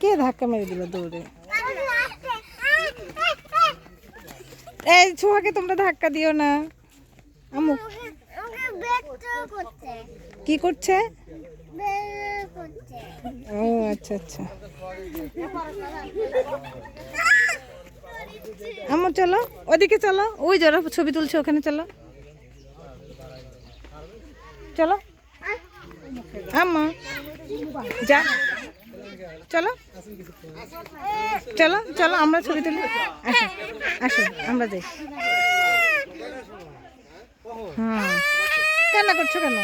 কে ধাক্কা মেরে দিল দৌড়ে? এই ছোঁয়াকে তোমরা ধাক্কা দিও না। আমু কি করছে? ও আচ্ছা আচ্ছা। আমু চলো। ওদিকে চলো। ওই যারা ছবি তুলছে ওখানে চলো। চলো। আম্মা যা। চলো। চলো চলো, আমরা ছবি তুলি। আসো আসো, আমরা যাই। হ্যাঁ কান্না করছ কেন?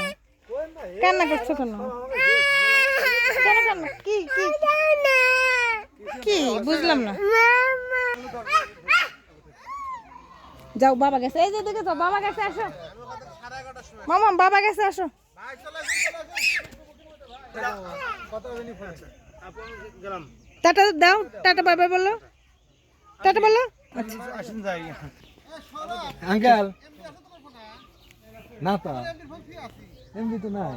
কান্না করছ কেন? কেন কেন কি কি? কি? বুঝলাম না। যাও, বাবা গেছে। এই যে, দেখে তো বাবা গেছে, আসো। মামা, বাবা গেছে, আসো। টাটা দাও টাটা বাবা বলো। টাটা বলো। আচ্ছা। আঙ্কেল। না তো এমনি তো নাই।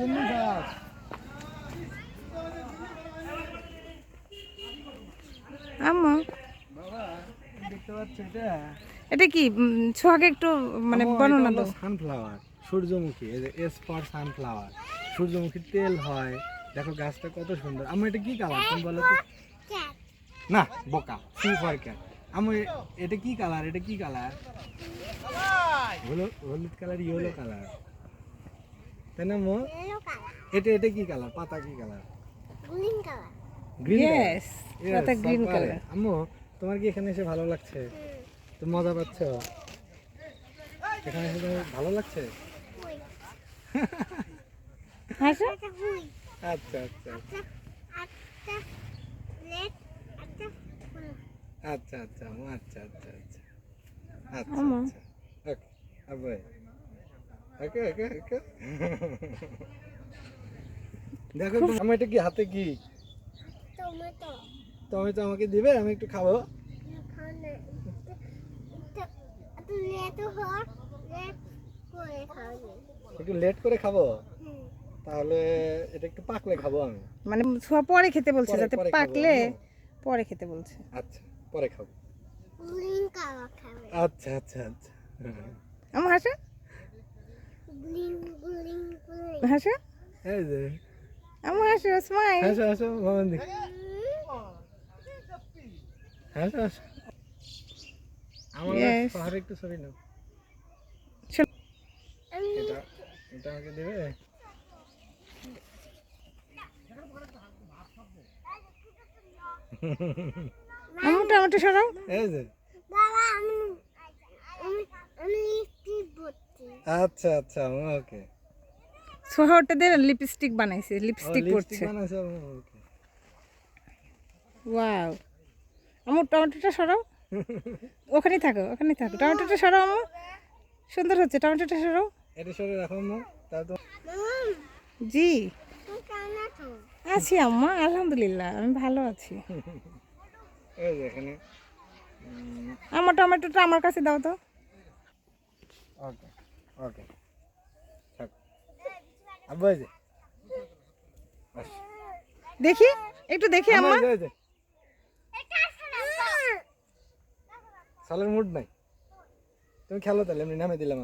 জন্য এটা। এটা কি উম, একটু মানে বর্ণনা দাও। সানফ্লাওয়ার সূর্যমুখী এই যে এস ফর সানফ্লাওয়ার সূর্যমুখীর তেল হয়। দেখো গাছটা কত সুন্দর। আমার এটা কি কালার তুমি বলো তো। না বোকা সি ফর ক্যাট আমার এটা কি কালার এটা কি কালার হলুদ কালার ইয়েলো কালার তাই না মো এটা এটা কি কালার পাতা কি colour green colour green Yes, পাতা green আম্মু তোমার কি এখানে এসে ভালো লাগছে? তুমি মজা পাচ্ছ? এখানে এসে তোমার ভালো লাগছে? আচ্ছা আচ্ছা আচ্ছা। আচ্ছা আচ্ছা আচ্ছা আচ্ছা আচ্ছা। আম্মু। আচ্ছা। ওকে আব্বাই। ওকে ওকে ওকে। দেখো তো, আমার এটা কি হাতে কি? টমেটো তুমি তো আমাকে দিবে আমি একটু খাব। একটু লেট করে খাওয়াবে একটু লেট করে খাব? তাহলে এটা একটু পাকলে খাব আমি। মানে ছোঁয়া পরে খেতে বলছে যাতে পাকলে পরে খেতে বলছে। আচ্ছা পরে খাব। আচ্ছা আচ্ছা আচ্ছা আমার হাসো? হাসো? এই যে। আমার হাসো স্মাইল হাসো হাসো মামান দি হাসো হাসো। আমার একটু ছবি নাও। এটা এটা আমাকে দেবে? আমার টমেটো সরাও। এই যে। বাবা আমি আমি আমি লিপস্টিক আচ্ছা আচ্ছা ওকে। ওটা লিপস্টিক বানাইছে লিপস্টিক পরছে। বানাইছো ওকে। ওয়াও আমার টমেটোটা সরাও। ওখানেই থাকো ওখানেই থাকো। টমেটোটা সরাও আমার সুন্দর হচ্ছে টমেটোটা সরাও। এটা সরে রাখো তাও তো জি। আছো আম্মা আলহামদুলিল্লাহ আমি ভালো আছি। এই যে এখানে। আমার টমেটোটা আমার কাছে দাও তো। ওকে ওকে। দেখি একটু দেখি আম্মা, আম্মা এই যে, এই যে সালের মুড নাই। তুমি খেলো তাহলে আমি নামে দিলাম